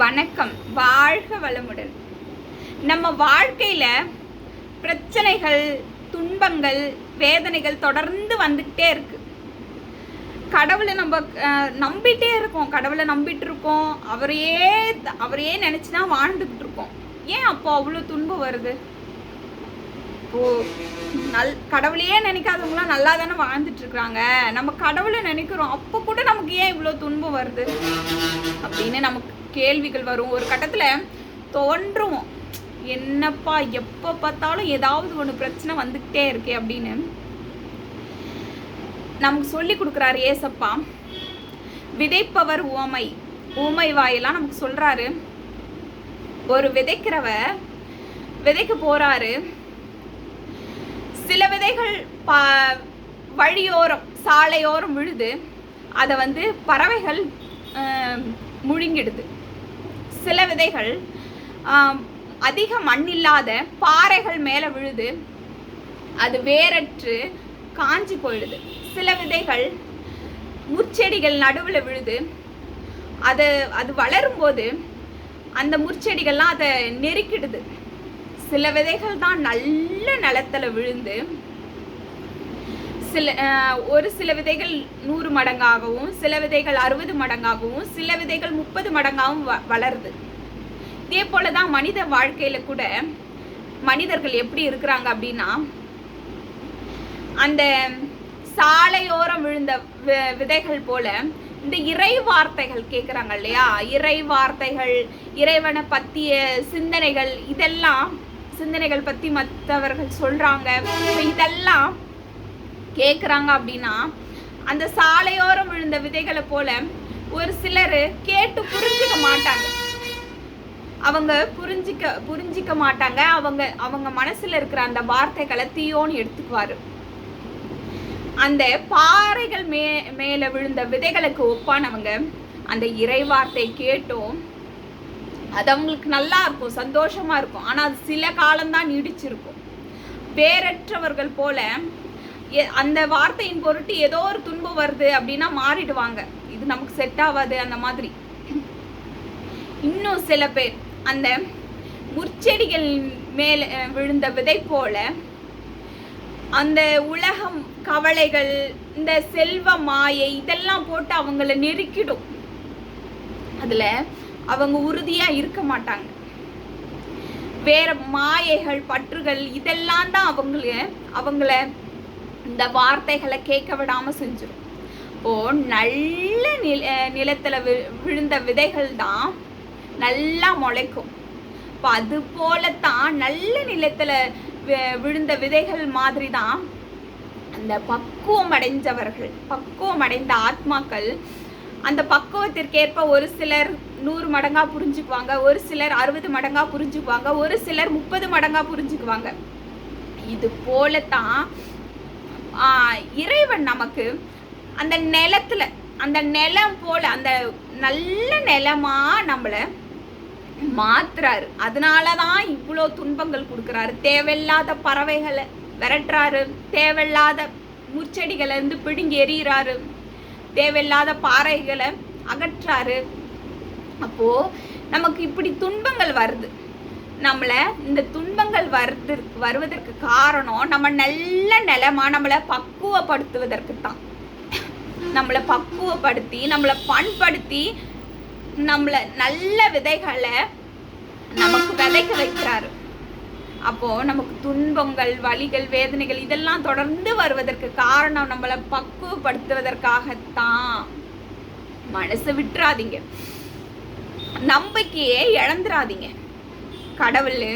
வணக்கம். வாழ்க வளமுடன். நம்ம வாழ்க்கையில் பிரச்சனைகள் துன்பங்கள் வேதனைகள் தொடர்ந்து வந்துக்கிட்டே இருக்கு. கடவுளை நம்ம நம்பிட்டே இருக்கோம். கடவுளை நம்பிட்டு இருக்கோம். அவரையே அவரையே நினச்சி தான் வாழ்ந்துக்கிட்டு இருக்கோம். ஏன் அப்போ அவ்வளோ துன்பம் வருது? ஓ நல் கடவுளையே நினைக்காதவங்களாம் நல்லா தானே வாழ்ந்துட்டு இருக்கிறாங்க. நம்ம கடவுளை நினைக்கிறோம். அப்போ கூட நமக்கு ஏன் இவ்வளோ துன்பம் வருது? அப்படின்னு நமக்கு கேள்விகள் வரும். ஒரு கட்டத்தில் தோன்றுவோம். என்னப்பா எப்போ பார்த்தாலும் ஏதாவது ஒன்று பிரச்சனை வந்துக்கிட்டே இருக்கே அப்படின்னு. நமக்கு சொல்லி கொடுக்குறாரு ஏசப்பா விதைப்பவர் ஓமை ஊமை வாயெல்லாம் நமக்கு சொல்கிறாரு ஒரு விதைக்கிறவ விதைக்க போகிறாரு சில விதைகள் பா வழியோரம் சாலையோரம் விழுது. அதை வந்து பறவைகள் முழுங்கிடுது. சில விதைகள் அதிக மண்ணில்லாத பாறைகள் மேலே விழுது அது வேரற்று காஞ்சி போயிடுது. சில விதைகள் முற்செடிகள் நடுவில் விழுது அது அது வளரும்போது அந்த முற்செடிகள்லாம் அதை நெருக்கிடுது. சில விதைகள் தான் நல்ல நிலத்தில் விழுந்து சில அஹ், ஒரு சில விதைகள் நூறு மடங்காகவும் சில விதைகள் அறுபது மடங்காகவும் சில விதைகள் முப்பது மடங்காகவும் வ வளருது. இதே போல தான் மனித வாழ்க்கையில கூட மனிதர்கள் எப்படி இருக்கிறாங்க அப்படின்னா அந்த சாலையோரம் விழுந்த வி- விதைகள் போல இந்த இறை வார்த்தைகள் கேட்குறாங்க இல்லையா? இறை வார்த்தைகள் இறைவனை பற்றிய சிந்தனைகள் இதெல்லாம் சிந்தனைகள் பற்றி மற்றவர்கள் சொல்கிறாங்க இதெல்லாம் கேட்குறாங்க அப்படின்னா அந்த சாலையோரம் விழுந்த விதைகளை போல ஒரு சிலர் கேட்டு புரிஞ்சுக்க மாட்டாங்க. அவங்க புரிஞ்சிக்க புரிஞ்சிக்க மாட்டாங்க. அவங்க அவங்க மனசுல இருக்கிற அந்த வார்த்தைகளை தீயோன்னு எடுத்துக்குவாரு. அந்த பாறைகள் மே மேல விழுந்த விதைகளுக்கு ஒப்பானவங்க அந்த இறை வார்த்தை கேட்டும். அது அவங்களுக்கு நல்லா இருக்கும் சந்தோஷமா இருக்கும். ஆனா அது சில காலம்தான் நீடிச்சிருக்கும். பேரற்றவர்கள் போல அந்த வார்த்தையின் பொருட்டு ஏதோ ஒரு துன்பம் வருது அப்படின்னா மாறிடுவாங்க. இது நமக்கு செட் ஆகாது அந்த மாதிரி. இன்னும் சில பேர் அந்த முற்செடிகள் மேல விழுந்த விதை போல அந்த உலகம் கவலைகள் இந்த செல்வ மாயை இதெல்லாம் போட்டு அவங்கள நெருக்கிடும். அதுல அவங்க உறுதியா இருக்க மாட்டாங்க. வேற மாயைகள் பற்றுகள் இதெல்லாம் தான் அவங்கள அவங்கள இந்த வார்த்தைகளை கேட்க விடாமல் செஞ்சிடும் இப்போ நல்ல நில நிலத்தில் வி- விழுந்த விதைகள் தான் நல்லா முளைக்கும். இப்போ அது போலத்தான் நல்ல நிலத்தில் விழுந்த விதைகள் மாதிரி தான் அந்த பக்குவம் அடைஞ்சவர்கள் பக்குவம் அடைந்த ஆத்மாக்கள் அந்த பக்குவத்திற்கேற்ப ஒரு சிலர் நூறு மடங்காக புரிஞ்சுக்குவாங்க ஒரு சிலர் அறுபது மடங்காக புரிஞ்சுக்குவாங்க ஒரு சிலர் முப்பது மடங்காக புரிஞ்சுக்குவாங்க. இது போலத்தான் இறைவன் நமக்கு அந்த நிலத்துல அந்த நிலம் போல அந்த நல்ல நிலமா நம்மளை மாத்துறாரு. அதனால தான் இவ்வளோ துன்பங்கள் கொடுக்குறாரு. தேவையில்லாத பறவைகளை விரட்டுறாரு. தேவையில்லாத முச்செடிகளை இருந்து பிடுங்கி எறிகிறாரு தேவையில்லாத பாறைகளை அகற்றாரு. அப்போ நமக்கு இப்படி துன்பங்கள் வருது. நம்மள இந்த துன்பங்கள் வருது வருவதற்கு காரணம் நம்ம நல்ல நிலமா நம்மளை பக்குவப்படுத்துவதற்கு தான் நம்மளை பக்குவப்படுத்தி நம்மளை பண்படுத்தி நம்மள நல்ல விதைகளை நமக்கு விதைக்க வைக்கிறாரு. அப்போ நமக்கு துன்பங்கள் வலிகள் வேதனைகள் இதெல்லாம் தொடர்ந்து வருவதற்கு காரணம் நம்மளை பக்குவப்படுத்துவதற்காகத்தான். மனசை விட்டுறாதீங்க. நம்பிக்கையே இழந்துராதீங்க கடவுள்.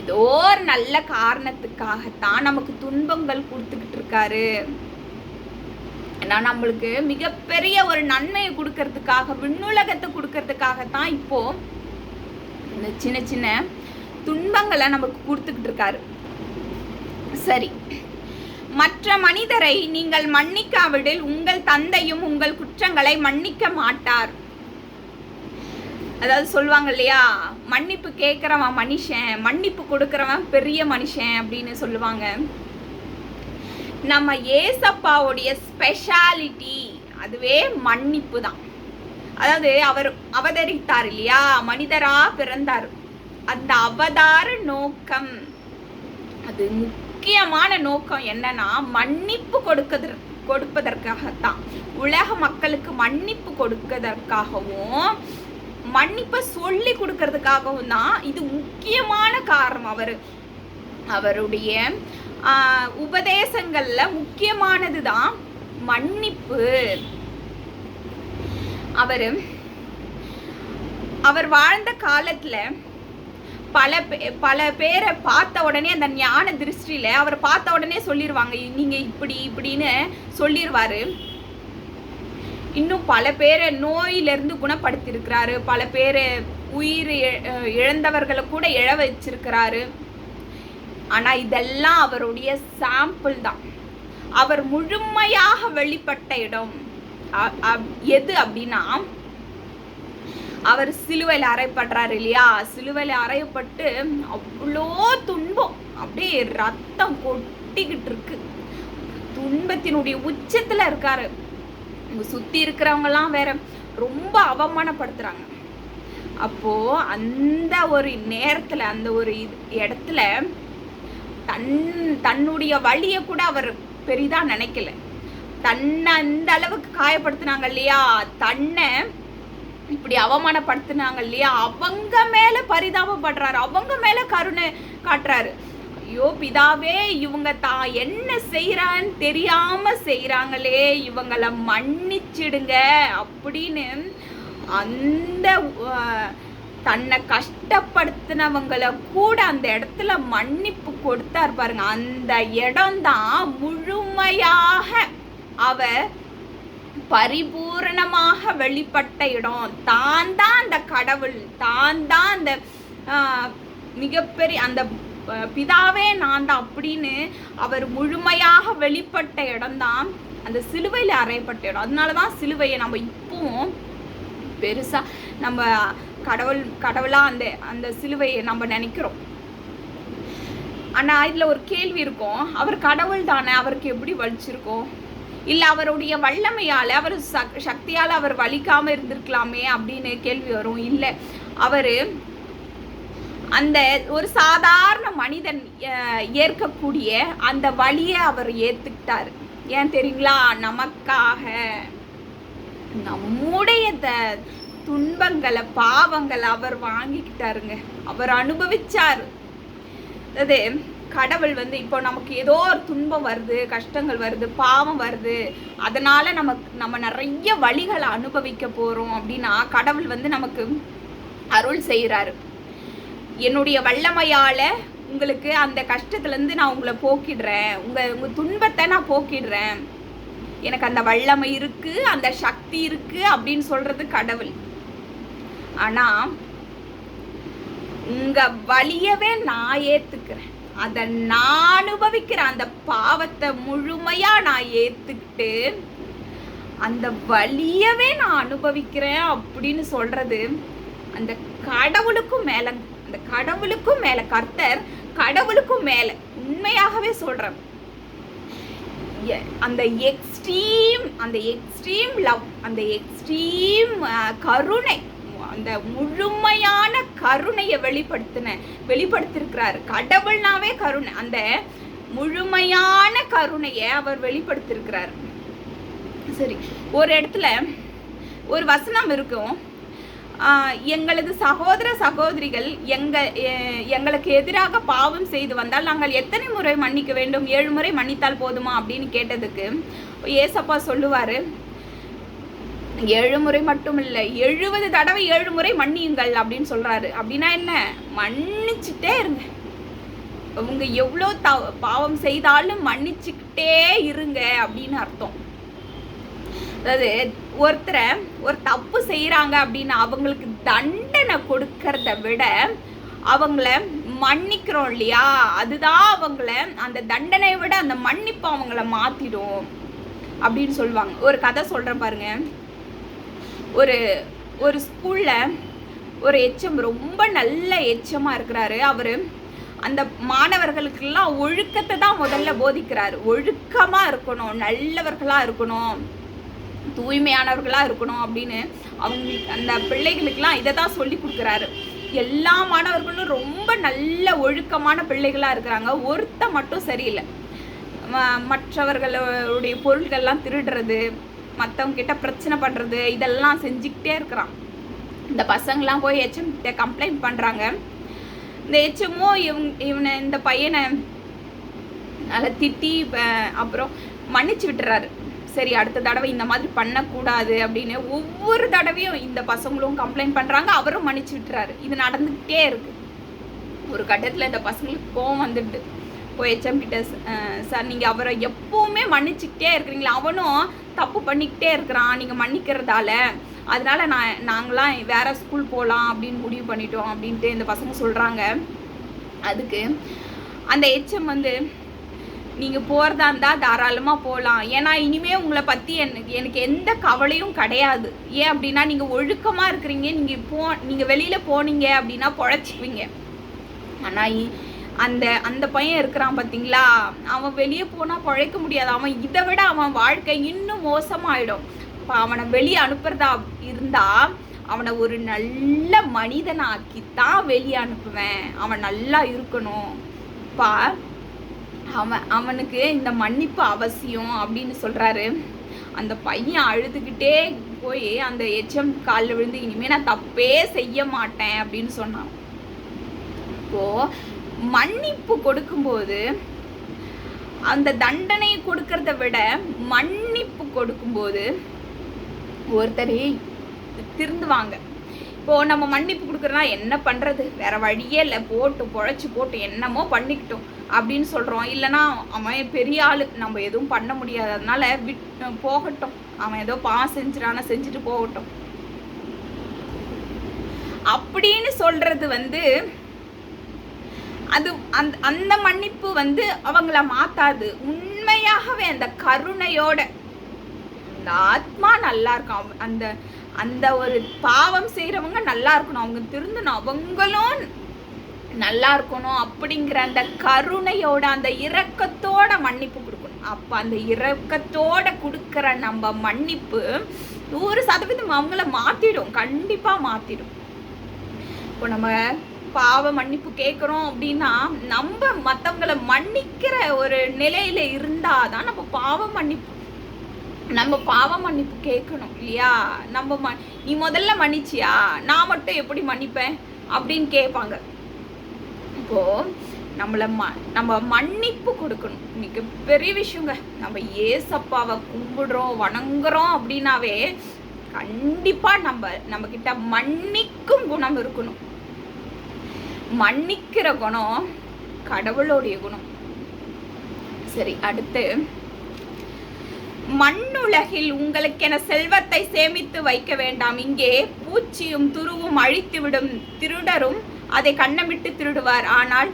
ஏதோ ஒரு நல்ல காரணத்துக்காகத்தான் நமக்கு துன்பங்கள் கொடுத்துக்கிட்டு இருக்காரு. ஏன்னா நம்மளுக்கு மிகப்பெரிய ஒரு நன்மையை கொடுக்கறதுக்காக விண்ணுலகத்தை கொடுக்கறதுக்காகத்தான் இப்போ இந்த சின்ன சின்ன துன்பங்களை நமக்கு கொடுத்துக்கிட்டு இருக்காரு. சரி. மற்ற மனிதரை நீங்கள் மன்னிக்காவிடில் உங்கள் தந்தையும் உங்கள் குற்றங்களை மன்னிக்க மாட்டார். அதாவது சொல்லுவாங்க இல்லையா? மன்னிப்பு கேட்குறவன் மனுஷன் மன்னிப்பு கொடுக்குறவன் பெரிய மனுஷன் அப்படின்னு சொல்லுவாங்க. நம்ம ஏசப்பாவுடைய ஸ்பெஷாலிட்டி அதுவே மன்னிப்பு தான். அதாவது அவர் அவதரித்தார் இல்லையா? மனிதரா பிறந்தார். அந்த அவதார நோக்கம் அது முக்கியமான நோக்கம் என்னன்னா மன்னிப்பு கொடுக்கதற்கு கொடுப்பதற்காகத்தான். உலக மக்களுக்கு மன்னிப்பு கொடுக்கதற்காகவும் மன்னிப்பை சொல்லி கொடுக்கறதுக்காகவும் தான் இது முக்கியமான காரணம் அவர். அவருடைய உபதேசங்கள்ல முக்கியமானது தான் மன்னிப்பு. அவர் அவர் வாழ்ந்த காலத்துல பல பே- பல பேரை பார்த்த உடனே அந்த ஞான திருஷ்டியில அவர் பார்த்த உடனே சொல்லிடுவாங்க நீங்க இப்படி இப்படின்னு சொல்லிடுவாரு இன்னும் பல பேரை நோயிலிருந்து குணப்படுத்தியிருக்கிறாரு. பல பேரை உயிர் இழந்தவர்களை கூட இழ வச்சிருக்கிறாரு. ஆனால் இதெல்லாம் அவருடைய சாம்பிள் தான். அவர் முழுமையாக வெளிப்பட்ட இடம். அ- அப்- எது அப்படின்னா அவர் சிலுவையில் அறையப்படுறாரு இல்லையா? சிலுவையில் அறையப்பட்டு அவ்வளோ துன்பம். அப்படியே ரத்தம் கொட்டிக்கிட்டு இருக்கு. துன்பத்தினுடைய உச்சத்தில் இருக்காரு. உங்க சுத்தி இருக்கிறவங்கலாம் வேற ரொம்ப அவமானப்படுத்துறாங்க. அப்போ அந்த ஒரு நேரத்துல அந்த ஒரு இது- இடத்துல தன் தன்னுடைய வழியை கூட அவர் பெரிதா நினைக்கல. தன்னை அந்த அளவுக்கு காயப்படுத்தினாங்க இல்லையா? தன்னை இப்படி அவமானப்படுத்தினாங்க இல்லையா? அவங்க மேல பரிதாபப்படுறாரு. அவங்க மேல கருணை காட்டுறாரு. ஐயோ பிதாவே இவங்க தான் என்ன செய்கிறான்னு தெரியாமல் செய்கிறாங்களே இவங்கள மன்னிச்சிடுங்க அப்படின்னு அந்த தன்னை கஷ்டப்படுத்தினவங்களை கூட அந்த இடத்துல மன்னிப்பு கொடுத்தார் பாருங்க. அந்த இடம்தான் முழுமையாக அவ பரிபூரணமாக வெளிப்பட்ட இடம். தான் தான் அந்த கடவுள் தான் தான் அந்த மிகப்பெரிய அந்த பிதாவே நான் தான் அப்படின்னு அவர் முழுமையாக வெளிப்பட்ட இடம்தான். அந்த சிலுவையில் அறையப்பட்ட இடம். அதனால தான் சிலுவையை நம்ம இப்பவும் பெருசாக நம்ம கடவுள் கடவுளாக அந்த அந்த சிலுவையை நம்ம நினைக்கிறோம். ஆனால் இதில் ஒரு கேள்வி இருக்கும். அவர் கடவுள் தானே அவருக்கு எப்படி வலிச்சிருக்கோம் இல்லை அவருடைய வல்லமையால் அவர் சக்- சக்தியால் அவர் வலிக்காமல் இருந்திருக்கலாமே அப்படின்னு கேள்வி வரும். இல்லை அவர் அந்த ஒரு சாதாரண மனிதன் ஏற்கக்கூடிய அந்த வழியை அவர் ஏற்றுக்கிட்டார் ஏன் தெரியுங்களா? நமக்காக நம்முடைய த- துன்பங்களை பாவங்களை அவர் வாங்கிக்கிட்டாருங்க. அவர் அனுபவிச்சார். அதாவது கடவுள் வந்து இப்போ நமக்கு ஏதோ ஒரு துன்பம் வருது கஷ்டங்கள் வருது பாவம் வருது. அதனால நமக்கு நம்ம நிறைய வழிகளை அனுபவிக்க போகிறோம் அப்படின்னா கடவுள் வந்து நமக்கு அருள் செய்கிறாரு என்னுடைய வல்லமையால் உங்களுக்கு அந்த கஷ்டத்துலேருந்து நான் உங்களை போக்கிடுறேன். உங்கள் உங்கள் துன்பத்தை நான் போக்கிடுறேன். எனக்கு அந்த வல்லமை இருக்குது அந்த சக்தி இருக்குது அப்படின்னு சொல்கிறது கடவுள். ஆனால் உங்கள் வலியவே நான் ஏற்றுக்கிறேன் அதை நான் அனுபவிக்கிற அந்த பாவத்தை முழுமையாக நான் ஏற்றுக்கிட்டு அந்த வலியவே நான் அனுபவிக்கிறேன் அப்படின்னு சொல்கிறது அந்த கடவுளுக்கும் மேலே அந்த கடவுளுக்கும் மேல கர்த்தர் கடவுளுக்கும் மேல உண்மையாகவே சொல்றேன் எ- அந்த எக்ஸ்ட்ரீம் அந்த எக்ஸ்ட்ரீம் லவ் அந்த எக்ஸ்ட்ரீம் கருணை அந்த முழுமையான கருணையை வெளிப்படுத்தின வெளிப்படுத்திருக்கிறாரு. கடவுள்னாவே கருணை. அந்த முழுமையான கருணையை அவர் வெளிப்படுத்திருக்கிறார். சரி ஒரு இடத்துல ஒரு வசனம் இருக்கும். எங்களது சகோதர சகோதரிகள் எங்க எங்களுக்கு எதிராக பாவம் செய்து வந்தால் நாங்கள் எத்தனை முறை மன்னிக்க வேண்டும்? ஏழு முறை மன்னித்தால் போதுமா? அப்படின்னு கேட்டதுக்கு ஏசப்பா சொல்லுவாரு ஏழு முறை மட்டும் இல்லை எழுபது தடவை ஏழு முறை மன்னியுங்கள் அப்படின்னு சொல்றாரு. அப்படின்னா என்ன? மன்னிச்சுட்டே இருங்க. உங்க எவ்வளோ த பாவம் செய்தாலும் மன்னிச்சுக்கிட்டே இருங்க அப்படின்னு அர்த்தம். அதாவது ஒருத்தரை ஒரு தப்பு செய்கிறாங்க அப்படின்னு அவங்களுக்கு தண்டனை கொடுக்கறத விட அவங்கள மன்னிக்கிறோம் இல்லையா? அதுதான் அவங்கள அந்த தண்டனையை விட அந்த மன்னிப்பு அவங்கள மாத்திடும் அப்படின்னு சொல்லுவாங்க. ஒரு கதை சொல்கிறேன் பாருங்க. ஒரு ஒரு ஸ்கூலில் ஒரு எச்சம் ரொம்ப நல்ல எச்சமாக இருக்கிறாரு. அவர் அந்த மாணவர்களுக்கெல்லாம் ஒழுக்கத்தை தான் முதல்ல போதிக்கிறாரு. ஒழுக்கமாக இருக்கணும் நல்லவர்களாக இருக்கணும். தூய்மையானவர்களாக இருக்கணும் அப்படின்னு அவங்களுக்கு அந்த பிள்ளைகளுக்கெல்லாம் இதை தான் சொல்லி கொடுக்குறாரு. எல்லா மாணவர்களும் ரொம்ப நல்ல ஒழுக்கமான பிள்ளைகளாக இருக்கிறாங்க. ஒருத்த மட்டும் சரியில்லை. ம- மற்றவர்களுடைய பொருட்கள்லாம் திருடுறது மற்றவங்க கிட்ட பிரச்சனை பண்ணுறது இதெல்லாம் செஞ்சுக்கிட்டே இருக்கிறான். இந்த பசங்களாம் போய் ஹெச்எம் கிட்ட கம்ப்ளைண்ட் பண்ணுறாங்க இந்த ஹெச்எம்மோ இவன் இவனை இந்த பையனை நல்லா திட்டி அப்புறம் மன்னிச்சு விட்டுறாரு. சரி அடுத்த தடவை இந்த மாதிரி பண்ணக்கூடாது அப்படின்னு ஒவ்வொரு தடவையும் இந்த பசங்களும் கம்ப்ளைண்ட் பண்ணுறாங்க அவரும் மன்னிச்சு விட்டுறாரு. இது நடந்துக்கிட்டே இருக்கு. ஒரு கட்டத்தில் இந்த பசங்களுக்கு கோவம் வந்துடுது. போய் ஹெச்எம் கிட்ட சார் நீங்கள் அவரை எப்போவுமே மன்னிச்சுக்கிட்டே இருக்கிறீங்களா. அவனும் தப்பு பண்ணிக்கிட்டே இருக்கிறான். நீங்கள் மன்னிக்கிறதால. அதனால நான் நாங்களாம் வேற ஸ்கூல் போகலாம் அப்படின்னு முடிவு பண்ணிட்டோம் அப்படின்ட்டு இந்த பசங்க சொல்கிறாங்க அதுக்கு அந்த ஹெச்எம் வந்து நீங்கள் போகிறதா இருந்தால் தாராளமாக போகலாம் ஏன்னா இனிமே உங்களை பற்றி எனக்கு எனக்கு எந்த கவலையும் கிடையாது. ஏன் அப்படின்னா நீங்கள் ஒழுக்கமாக இருக்கிறீங்க. நீங்கள் போ நீங்கள் வெளியில் போனீங்க அப்படின்னா பொழைச்சிக்குவீங்க. ஆனால் அந்த அந்த பையன் இருக்கிறான் பார்த்தீங்களா அவன் வெளியே போனால் பழைக்க முடியாது. அவன் இதை விட அவன் வாழ்க்கை இன்னும் மோசமாயிடும். இப்போ அவனை வெளியே அனுப்புறதா இருந்தா அவனை ஒரு நல்ல மனிதனாக்கி தான் வெளியே அனுப்புவேன். அவன் நல்லா இருக்கணும். இப்போ அவன் அவனுக்கு இந்த மன்னிப்பு அவசியம் அப்படின்னு சொல்கிறாரு அந்த பையன் அழுதுகிட்டே போய் அந்த எச்எம் காலில் விழுந்து இனிமேல் நான் தப்பே செய்ய மாட்டேன் அப்படின்னு சொன்னான். இப்போது மன்னிப்பு கொடுக்கும்போது அந்த தண்டனை கொடுக்கறத விட மன்னிப்பு கொடுக்கும்போது ஒருத்தரே திருந்துவாங்க இப்போ நம்ம மன்னிப்பு கொடுக்குறனா என்ன பண்றது? வேற வழியே இல்லை. போட்டு பொழைச்சி போட்டு என்னமோ பண்ணிக்கிட்டோம் அப்படின்னு சொல்றோம். இல்லைன்னா அவன் பெரிய ஆளு. நம்ம எதுவும் பண்ண முடியாது. அதனால விட் போகட்டும். அவன் ஏதோ பா செஞ்சிடானா செஞ்சுட்டு போகட்டும். அப்படின்னு சொல்றது வந்து அது அந்த அந்த மன்னிப்பு வந்து அவங்கள மாத்தாது. உண்மையாகவே அந்த கருணையோட. அந்த ஆத்மா நல்லா இருக்கும். அந்த அந்த ஒரு பாவம் செய்கிறவங்க நல்லா இருக்கணும். அவங்க திருந்தணும். அவங்களும் நல்லா இருக்கணும் அப்படிங்கிற அந்த கருணையோட அந்த இரக்கத்தோட மன்னிப்பு கொடுக்கணும். அப்ப அந்த இரக்கத்தோட கொடுக்குற நம்ம மன்னிப்பு நூறு சதவீதம் அவங்கள மாத்திடும். கண்டிப்பா மாத்திடும். இப்போ நம்ம பாவ மன்னிப்பு கேட்குறோம் அப்படின்னா நம்ம மற்றவங்களை மன்னிக்கிற ஒரு நிலையில இருந்தாதான் நம்ம பாவ மன்னிப்பு நம்ம பாவ மன்னிப்பு கேட்கணும் இல்லையா? நம்ம ம நீ முதல்ல மன்னிச்சியா? நான் மட்டும் எப்படி மன்னிப்பேன்? அப்படின்னு கேட்பாங்க. இப்போ நம்மளை ம நம்ம மன்னிப்பு கொடுக்கணும். இன்னைக்கு பெரிய விஷயங்க. நம்ம ஏசப்பாவை கும்பிடுறோம் வணங்குறோம் அப்படின்னாவே கண்டிப்பாக நம்ம நம்ம கிட்ட மன்னிக்கும் குணம் இருக்கணும். மன்னிக்கிற குணம் கடவுளுடைய குணம். சரி அடுத்து மண்ணுலகில் உங்களுக்கென செல்வத்தை சேமித்து வைக்க வேண்டாம். இங்கே பூச்சியும் துருவும் அழித்துவிடும். திருடரும் அதை கண்ணமிட்டு திருடுவார். ஆனால்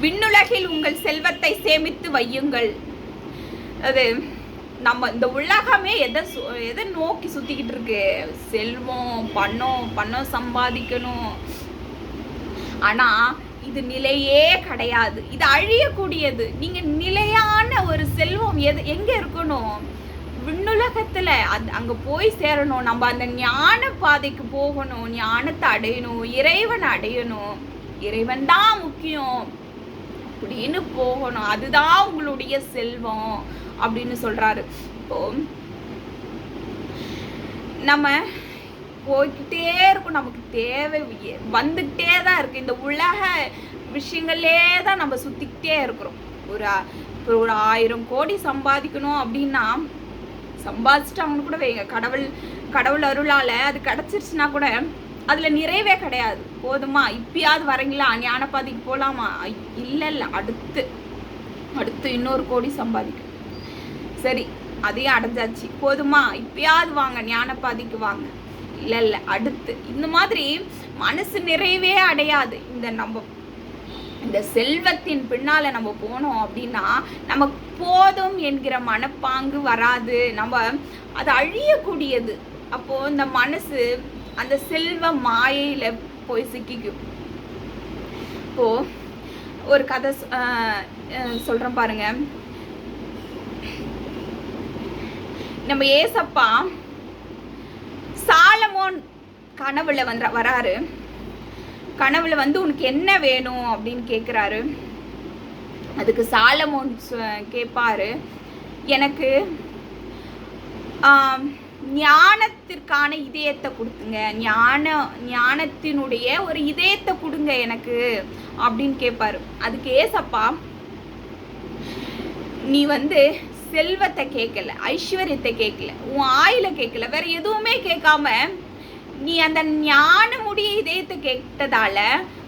விண்ணுலகில் உங்கள் செல்வத்தை சேமித்து வையுங்கள். அது நம்ம இந்த உலகமே எதை சு- எதை நோக்கி சுத்திக்கிட்டு இருக்கு? செல்வம் பணம் பணம் சம்பாதிக்கணும். ஆனா இது நிலையே கிடையாது. இது அழியக்கூடியது. நீங்க நிலையான ஒரு எது எங்கே இருக்கணும்? விண்ணுலகத்தில் அது அங்கே போய் சேரணும். நம்ம அந்த ஞான பாதைக்கு போகணும். ஞானத்தை அடையணும். இறைவன் அடையணும். இறைவன் தான் முக்கியம். அப்படின்னு போகணும். அதுதான் உங்களுடைய செல்வம் அப்படின்னு சொல்கிறாரு இப்போ நம்ம போய்கிட்டே இருக்கும் நமக்கு தேவை எ- வந்துக்கிட்டே தான் இருக்கு. இந்த உலக விஷயங்களே தான் நம்ம சுற்றிக்கிட்டே இருக்கிறோம். ஒரு ஒரு இப்போ ஒரு ஆயிரம் கோடி சம்பாதிக்கணும் அப்படின்னா சம்பாதிச்சிட்டாங்கன்னு கூட வைங்க கடவுள் கடவுள் அருளால் அது கிடச்சிருச்சுன்னா கூட அதில் நிறைவே கிடையாது. போதுமா? இப்பயாவது வரீங்களா? ஞானப்பாதைக்கு போகலாமா இல்லை இல்லை. அடுத்து அடுத்து இன்னொரு கோடி சம்பாதிக்கும் சரி அதையும் அடைஞ்சாச்சு. போதுமா? இப்பயாவது வாங்க ஞானப்பாதைக்கு வாங்க. இல்லை இல்லை. அடுத்து. இந்த மாதிரி மனசு நிறைவே அடையாது. இந்த நம்ம இந்த செல்வத்தின் பின்னால் நம்ம போனோம் அப்படின்னா நமக்கு போதும் என்கிற மனப்பாங்கு வராது. நம்ம அது அழியக்கூடியது. அப்போது இந்த மனசு அந்த செல்வ மாயையில் போய் சிக்கிக்கும். இப்போ ஒரு கதை சொல்கிறேன் பாருங்க. நம்ம ஏசப்பா சாலமோன் கனவுல வந்து வராரு. கனவுல வந்து உனக்கு என்ன வேணும் அப்படின்னு கேட்குறாரு அதுக்கு சாலமோன் சொ- கேட்பாரு எனக்கு ஞானத்திற்கான இதயத்தை கொடுத்துங்க. ஞான ஞானத்தினுடைய ஒரு இதயத்தை கொடுங்க எனக்கு அப்படின்னு கேட்பாரு அதுக்கு ஏசப்பா நீ வந்து செல்வத்தை கேட்கல ஐஸ்வர்யத்தை கேட்கல உன் ஆயில கேட்கல வேற எதுவுமே கேட்காம நீ அந்த ஞானமுடைய இதயத்தை கேட்டதால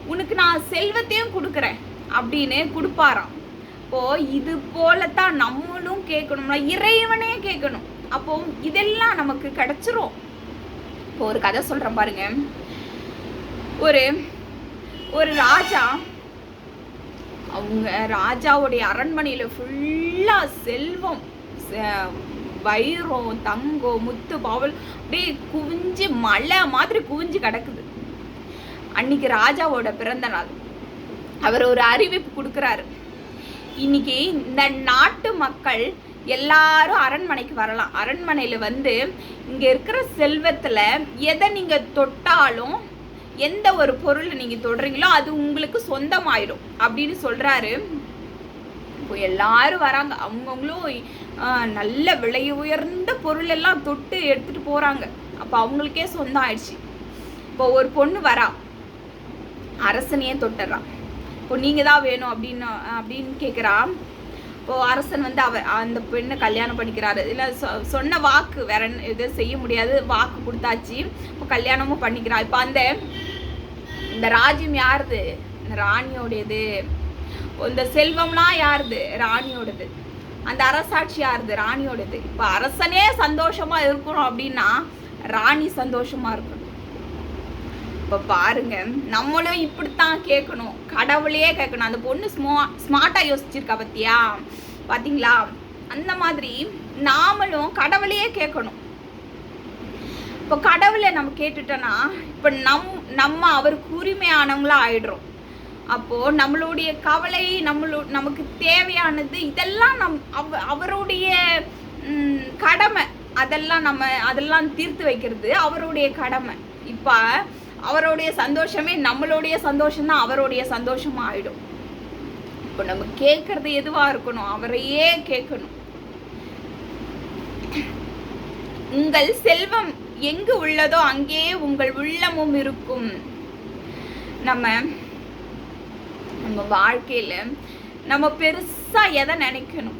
உனக்கு நான் செல்வத்தையும் கொடுக்குறேன் அப்படின்னு கொடுப்பாராம். இப்போ இது போலத்தான் நம்மளும் கேட்கணும்னா இறைவனே கேட்கணும். அப்போ இதெல்லாம் நமக்கு கிடைச்சிரும். இப்போ ஒரு கதை சொல்றேன் பாருங்க. ஒரு ஒரு ராஜா அவங்க ராஜாவுடைய அரண்மனையில் ஃபுல்லாக செல்வம் செ- வைரம் தங்கம் முத்து பவல் அப்படியே குவிஞ்சு மலை மாதிரி குவிஞ்சு கிடக்குது. அன்னைக்கு ராஜாவோட பிறந்த நாள். அவர் ஒரு அறிவிப்பு கொடுக்குறாரு. இன்னைக்கு இந்த நாட்டு மக்கள் எல்லாரும் அரண்மனைக்கு வரலாம். அரண்மனையில் வந்து இங்கே இருக்கிற செல்வத்தில் எதை நீங்கள் தொட்டாலும் எந்த ஒரு பொருளை நீங்கள் தொடுறீங்களோ அது உங்களுக்கு சொந்தமாயிடும் அப்படின்னு சொல்கிறாரு இப்போ எல்லாரும் வராங்க. அவங்கவுங்களும் நல்ல விலை உயர்ந்த பொருள் எல்லாம் தொட்டு எடுத்துட்டு போறாங்க. அப்போ அவங்களுக்கே சொந்தம் ஆயிடுச்சு இப்போ ஒரு பொண்ணு வரா. அரசனையே தொட்டுறான் இப்போ நீங்க தான் வேணும் அப்படின்னு அப்படின்னு கேட்குறா இப்போ அரசன் வந்து அவ அந்த பெண்ணை கல்யாணம் பண்ணிக்கிறாரு. இல்லை சொ- சொன்ன வாக்கு வேற என்ன- எதுவும் செய்ய முடியாது. வாக்கு கொடுத்தாச்சு. இப்போ கல்யாணமும் பண்ணிக்கிறா. இப்போ அந்த இந்த ராஜ்யம் யாருது? இந்த ராணியோடையது இந்த செல்வம்லாம் யாருது? ராணியோடது. அந்த அரசாட்சி யாருது? ராணியோடது. இப்போ அரசனே சந்தோஷமா இருக்கணும் அப்படின்னா ராணி சந்தோஷமா இருக்கணும். இப்போ பாருங்க நம்மளும் இப்படித்தான் கேட்கணும். கடவுளையே கேட்கணும். அந்த பொண்ணு ஸ்மோ ஸ்மார்ட்டாக யோசிச்சிருக்கா பத்தியா? பாத்தீங்களா? அந்த மாதிரி நாமளும் கடவுளையே கேட்கணும். இப்போ கடவுளை நம்ம கேட்டுட்டோன்னா இப்போ நம் நம்ம அவருக்கு உரிமையானவங்களா ஆயிடுறோம். அப்போ நம்மளுடைய கவலை நம்மளோ நமக்கு தேவையானது இதெல்லாம் நம் அவ அவருடைய கடமை. அதெல்லாம் நம்ம அதெல்லாம் தீர்த்து வைக்கிறது அவருடைய கடமை. இப்போ அவருடைய சந்தோஷமே நம்மளுடைய சந்தோஷம் தான் அவருடைய சந்தோஷமா ஆயிடும். இப்போ நம்ம கேட்கறது எதுவா இருக்கணும்? அவரையே கேட்கணும். உங்கள் செல்வம் எங்கு உள்ளதோ அங்கே உங்கள் உள்ளமும் இருக்கும். நம்ம நம்ம வாழ்க்கையில் நம்ம பெருசாக எதை நினைக்கணும்?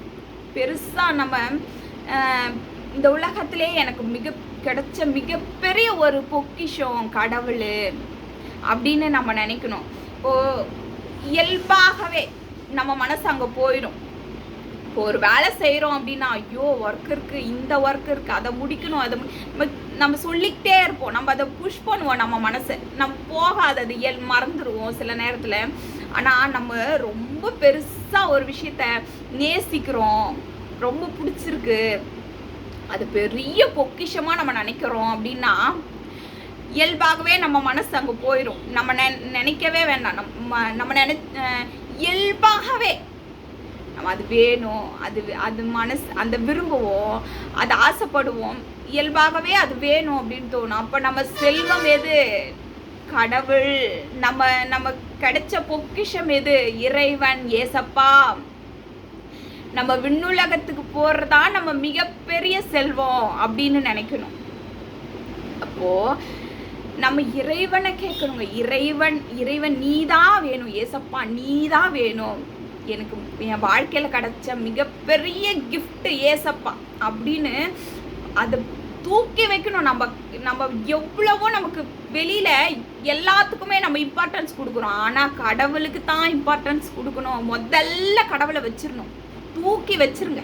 பெருசாக நம்ம இந்த உலகத்திலே எனக்கு மிக கிடைச்ச மிகப்பெரிய ஒரு பொக்கிஷம் கடவுள் அப்படின்னு நம்ம நினைக்கணும். இப்போ இயல்பாகவே நம்ம மனசு அங்கே போயிடும். இப்போ ஒரு வேலை செய்கிறோம் அப்படின்னா ஐயோ ஒர்க் இருக்கு இந்த ஒர்க் இருக்கு அதை முடிக்கணும் அதை நம்ம நம்ம சொல்லிக்கிட்டே இருப்போம். நம்ம அதை புஷ் பண்ணுவோம் நம்ம மனசை. நம்ம போகாதது இயல் மறந்துடுவோம் சில நேரத்தில். ஆனால் நம்ம ரொம்ப பெருசாக ஒரு விஷயத்த நேசிக்கிறோம். ரொம்ப பிடிச்சிருக்கு. அது பெரிய பொக்கிஷமாக நம்ம நினைக்கிறோம் அப்படின்னா இயல்பாகவே நம்ம மனசு அங்கே போயிடும் நம்ம நெ நினைக்கவே வேண்டாம். நம்ம நம்ம நினை இயல்பாகவே நம்ம அது வேணும். அது அது மனசு அந்த விரும்புவோம். அது ஆசைப்படுவோம். இயல்பாகவே அது வேணும் அப்படின்னு தோணும். அப்போ நம்ம செல்வம் எது? கடவுள். நம்ம நம்ம கிடைச்ச பொக்கிஷம் எது? இறைவன் ஏசப்பா. நம்ம விண்ணுலகத்துக்கு போறதா நம்ம மிகப்பெரிய செல்வம் அப்படின்னு நினைக்கணும். அப்போ நம்ம இறைவனை கேட்கணுங்க. இறைவன் இறைவன் நீதான் வேணும். ஏசப்பா நீதான் வேணும். எனக்கு என் வாழ்க்கையில கிடைச்ச மிகப்பெரிய கிஃப்ட் ஏசப்பா அப்படின்னு அதை தூக்கி வைக்கணும். நம்ம நம்ம எவ்வளவோ நமக்கு வெளியில எல்லாத்துக்குமே நம்ம இம்பார்ட்டன்ஸ் கொடுக்குறோம். ஆனா கடவுளுக்கு தான் இம்பார்ட்டன்ஸ் கொடுக்கணும். முதல்ல கடவுளை வச்சிடணும் தூக்கி வச்சிருங்க.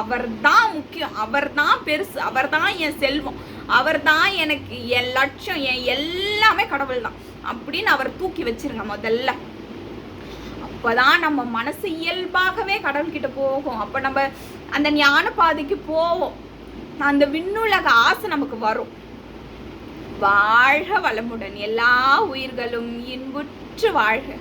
அவர் தான் முக்கியம். அவர் தான் பெருசு. அவர் தான் என் செல்வம். அவர் தான் எனக்கு என் லட்சம் என் எல்லாமே கடவுள் தான். அப்படின்னு அவர் தூக்கி வச்சிருங்க முதல்ல. அப்பதான் நம்ம மனசு இயல்பாகவே கடவுள்கிட்ட போகும். அப்ப நம்ம அந்த ஞான பாதைக்கு போவோம். அந்த விண்ணுலக ஆசை நமக்கு வரும். வாழ்க வளமுடன். எல்லா உயிர்களும் இன்புற்று வாழ்க.